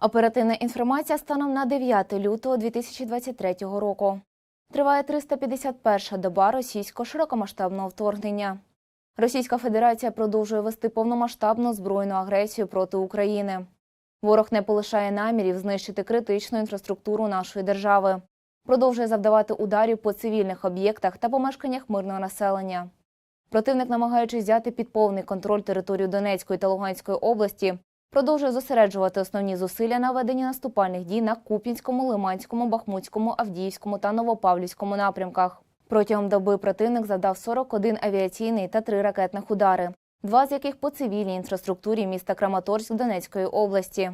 Оперативна інформація станом на 9 лютого 2023 року. Триває 351-ша доба російського широкомасштабного вторгнення. Російська Федерація продовжує вести повномасштабну збройну агресію проти України. Ворог не полишає намірів знищити критичну інфраструктуру нашої держави, продовжує завдавати ударів по цивільних об'єктах та помешканнях мирного населення. Противник, намагаючись взяти під повний контроль територію Донецької та Луганської області, продовжує зосереджувати основні зусилля на веденні наступальних дій на Куп'янському, Лиманському, Бахмутському, Авдіївському та Новопавлівському напрямках. Протягом доби противник завдав 41 авіаційний та 3 ракетних удари, два з яких по цивільній інфраструктурі міста Краматорськ Донецької області.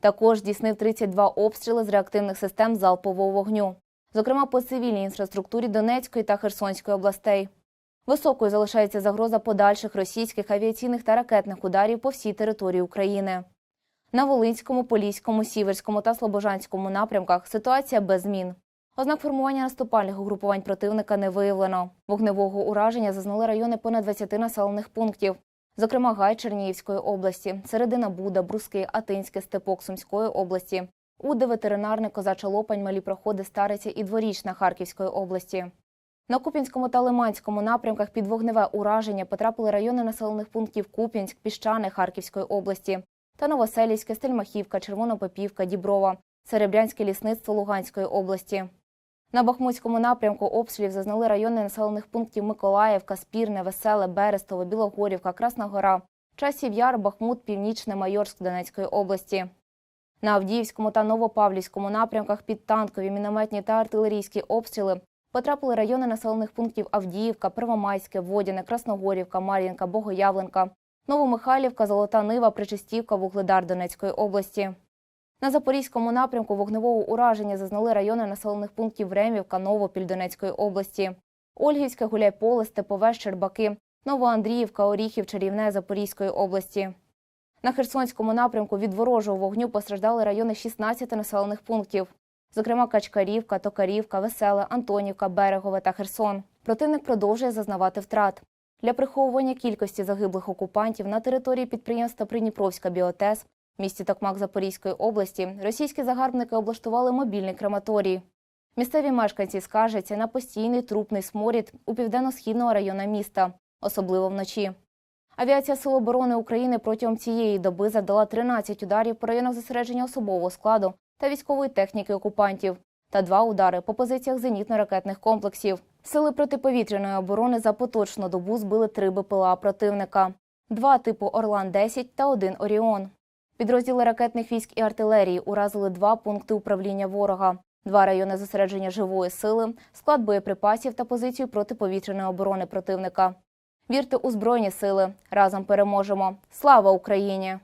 Також здійснив 32 обстріли з реактивних систем залпового вогню, зокрема по цивільній інфраструктурі Донецької та Херсонської областей. Високою залишається загроза подальших російських авіаційних та ракетних ударів по всій території України. На Волинському, Поліському, Сіверському та Слобожанському напрямках ситуація без змін. Ознак формування наступальних угрупувань противника не виявлено. Вогневого ураження зазнали райони понад 20 населених пунктів, зокрема Гай Чернігівської області, Середина Буда, Бруски, Атинське, Степок Сумської області, Уде, Ветеринарне, Козача Лопань, Малі Проходи, Стариця і Дворічна Харківської області. На Куп'янському та Лиманському напрямках під вогневе ураження потрапили райони населених пунктів Куп'янськ, Піщани Харківської області та Новоселівське, Стельмахівка, Червонопопівка, Діброва, Серебрянське лісництво Луганської області. На Бахмутському напрямку обстрілів зазнали райони населених пунктів Миколаївка, Спірне, Веселе, Берестово, Білогорівка, Красна Гора, Часів Яр, Бахмут, Північне, Майорськ Донецької області. На Авдіївському та Новопавлівському напрямках під танкові, мінометні та артилерійські обстріли потрапили райони населених пунктів Авдіївка, Первомайське, Водяне, Красногорівка, Мар'їнка, Богоявленка, Новомихайлівка, Золота Нива, Причистівка, Вугледар Донецької області. На Запорізькому напрямку вогневого ураження зазнали райони населених пунктів Ремівка, Новопіль Донецької області, Ольгівське, Гуляйполе, Степове, Щербаки, Новоандріївка, Оріхів, Чарівне Запорізької області. На Херсонському напрямку від ворожого вогню постраждали райони 16 населених пунктів, зокрема Качкарівка, Токарівка, Веселе, Антонівка, Берегове та Херсон. Противник продовжує зазнавати втрат. Для приховування кількості загиблих окупантів на території підприємства Придніпровська біотез в місті Токмак Запорізької області російські загарбники облаштували мобільний крематорій. Місцеві мешканці скаржаться на постійний трупний сморід у південно-східного району міста, особливо вночі. Авіація Сил оборони України протягом цієї доби завдала 13 ударів по районах зосередження особового складу та військової техніки окупантів та два удари по позиціях зенітно-ракетних комплексів. Сили протиповітряної оборони за поточну добу збили три БПЛА противника: два типу Орлан-10 та один Оріон. Підрозділи ракетних військ і артилерії уразили два пункти управління ворога, два райони зосередження живої сили, склад боєприпасів та позицію протиповітряної оборони противника. Вірте у збройні сили. Разом переможемо. Слава Україні!